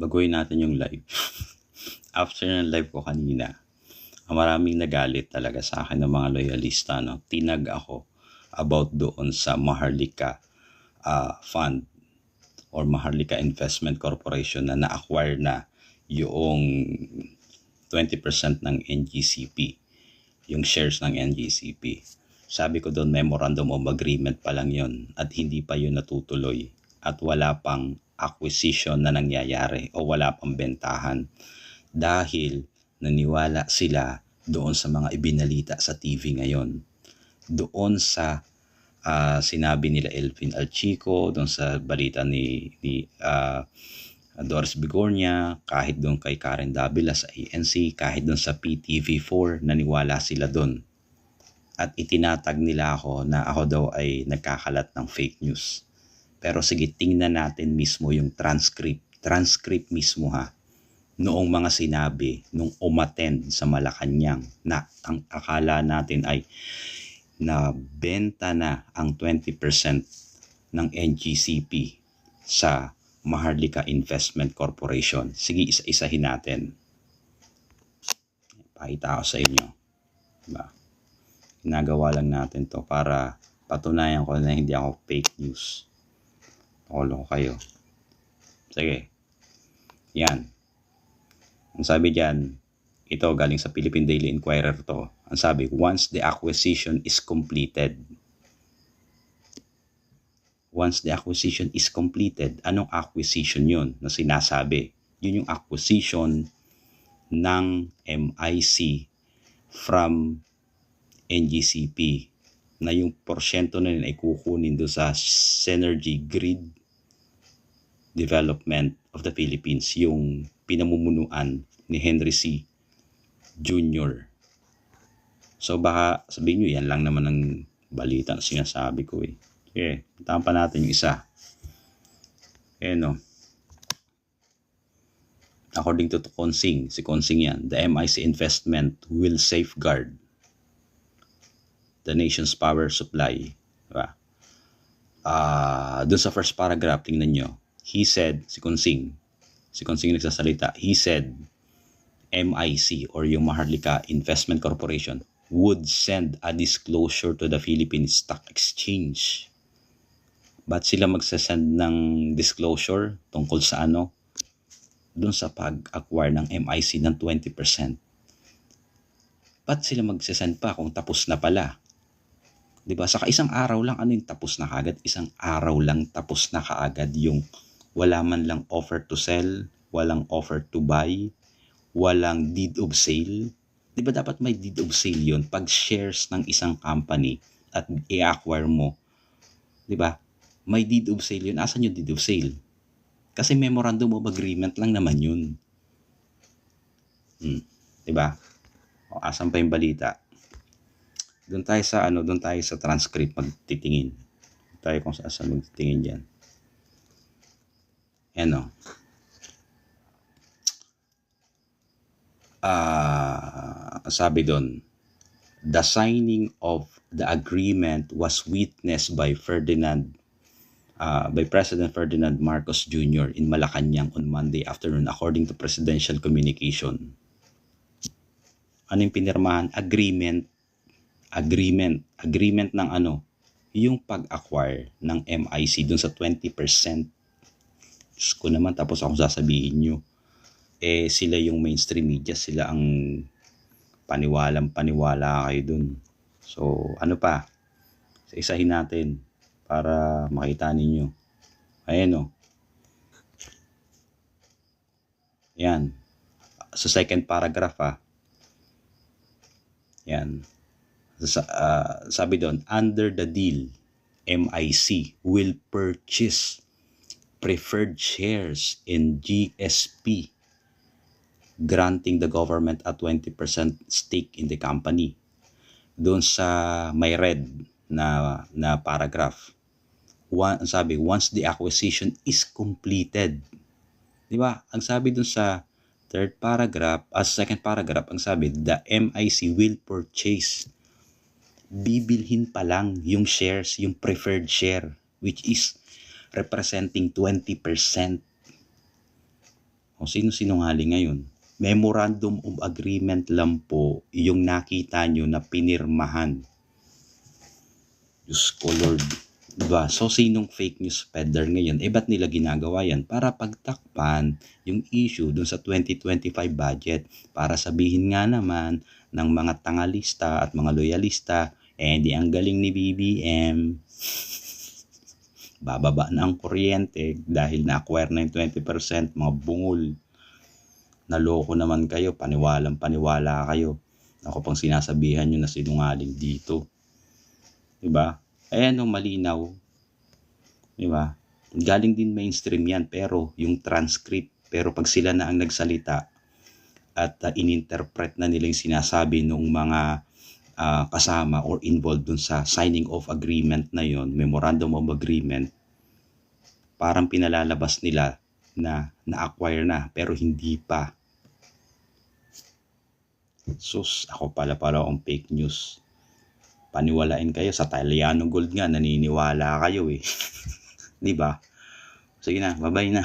baguhin natin yung live. After ng live ko kanina, maraming nagalit talaga sa akin ng mga loyalista. No? Tinag ako about doon sa Maharlika uh, Fund or Maharlika Investment Corporation na na-acquire na yung 20% ng NGCP, yung shares ng NGCP. Sabi ko doon, memorandum of agreement pa lang yon at hindi pa yun natutuloy at wala pang acquisition na nangyayari o wala pang bentahan dahil naniwala sila doon sa mga ibinalita sa TV ngayon. Doon sa uh, sinabi nila Elvin Alchico, doon sa balita ni, ni uh, Doris Bigornia, kahit doon kay Karen Davila sa ANC, kahit doon sa PTV4, naniwala sila doon. At itinatag nila ako na ako daw ay nagkakalat ng fake news. Pero sige, tingnan natin mismo yung transcript. Transcript mismo ha. Noong mga sinabi, nung umattend sa Malacanang na ang akala natin ay na benta na ang 20% ng NGCP sa Maharlika Investment Corporation. Sige, isa-isahin natin. Pakita ko sa inyo. Diba? Ginagawa lang natin to para patunayan ko na hindi ako fake news. Olo kayo. Sige. Yan. Ang sabi diyan, ito galing sa Philippine Daily Inquirer to. Ang sabi, once the acquisition is completed, once the acquisition is completed, anong acquisition yun na sinasabi? Yun yung acquisition ng MIC from NGCP na yung porsyento na yun ay kukunin do sa Synergy Grid Development of the Philippines, yung pinamumunuan ni Henry C. Jr. So baka sabihin nyo, yan lang naman ang balita na sinasabi ko eh. Okay, puntahan pa natin yung isa. Eh no. According to Konsing, si Konsing yan, the MIC investment will safeguard the nation's power supply. Diba? Uh, dun sa first paragraph, tingnan nyo, he said, si Konsing, si Konsing nagsasalita, he said, MIC or yung Maharlika Investment Corporation would send a disclosure to the Philippine Stock Exchange. Ba't sila magsasend ng disclosure tungkol sa ano? Doon sa pag-acquire ng MIC ng 20%. Ba't sila magsasend pa kung tapos na pala? 'Di ba? Saka isang araw lang ano yung tapos na kaagad? Isang araw lang tapos na kaagad yung wala man lang offer to sell, walang offer to buy, walang deed of sale. 'Di ba dapat may deed of sale 'yon pag shares ng isang company at i-acquire mo. 'Di ba? May deed of sale 'yun. Asan yung deed of sale? Kasi memorandum of agreement lang naman 'yun. Hmm, 'di ba? O asan pa yung balita? Doon tayo sa ano, doon tayo sa transcript magtitingin. Tayo kung saan magtitingin diyan. Ano? Uh, sabi doon, the signing of the agreement was witnessed by Ferdinand uh, by President Ferdinand Marcos Jr. in Malacanang on Monday afternoon according to presidential communication. Ano yung pinirmahan? Agreement agreement. Agreement ng ano? Yung pag-acquire ng MIC dun sa 20%. Diyos ko naman, tapos ako sasabihin nyo. Eh, sila yung mainstream media, sila ang paniwalang paniwala kayo dun. So, ano pa? Isa-isahin natin para makita ninyo. Ayan o. Oh. Yan. Sa second paragraph ah. Yan uh, sabi doon, under the deal, MIC will purchase preferred shares in GSP, granting the government a 20% stake in the company. Doon sa may red na, na paragraph, one, sabi, once the acquisition is completed. Di ba? Ang sabi doon sa third paragraph, as uh, second paragraph, ang sabi, the MIC will purchase bibilhin pa lang yung shares, yung preferred share, which is representing 20%. O sino sinungaling ngayon? Memorandum of Agreement lang po yung nakita nyo na pinirmahan. Diyos ko Lord. Diba? So, sinong fake news spreader ngayon? Eh, ba't nila ginagawa yan? Para pagtakpan yung issue dun sa 2025 budget. Para sabihin nga naman ng mga tangalista at mga loyalista, eh, di ang galing ni BBM. Bababa na ang kuryente dahil na-acquire na yung 20%, mga bungol. Naloko naman kayo, paniwalang paniwala kayo. Ako pang sinasabihan nyo na sinungaling dito. Diba? Ayan ang malinaw. Diba? Galing din mainstream yan, pero yung transcript, pero pag sila na ang nagsalita at uh, ininterpret na nila yung sinasabi ng mga ah, kasama or involved dun sa signing of agreement na yon, memorandum of agreement, parang pinalalabas nila na na-acquire na pero hindi pa. Sus, ako pala pala ang fake news. Paniwalain kayo sa Italiano Gold nga, naniniwala kayo eh. 'Di ba? Sige na, bye-bye na.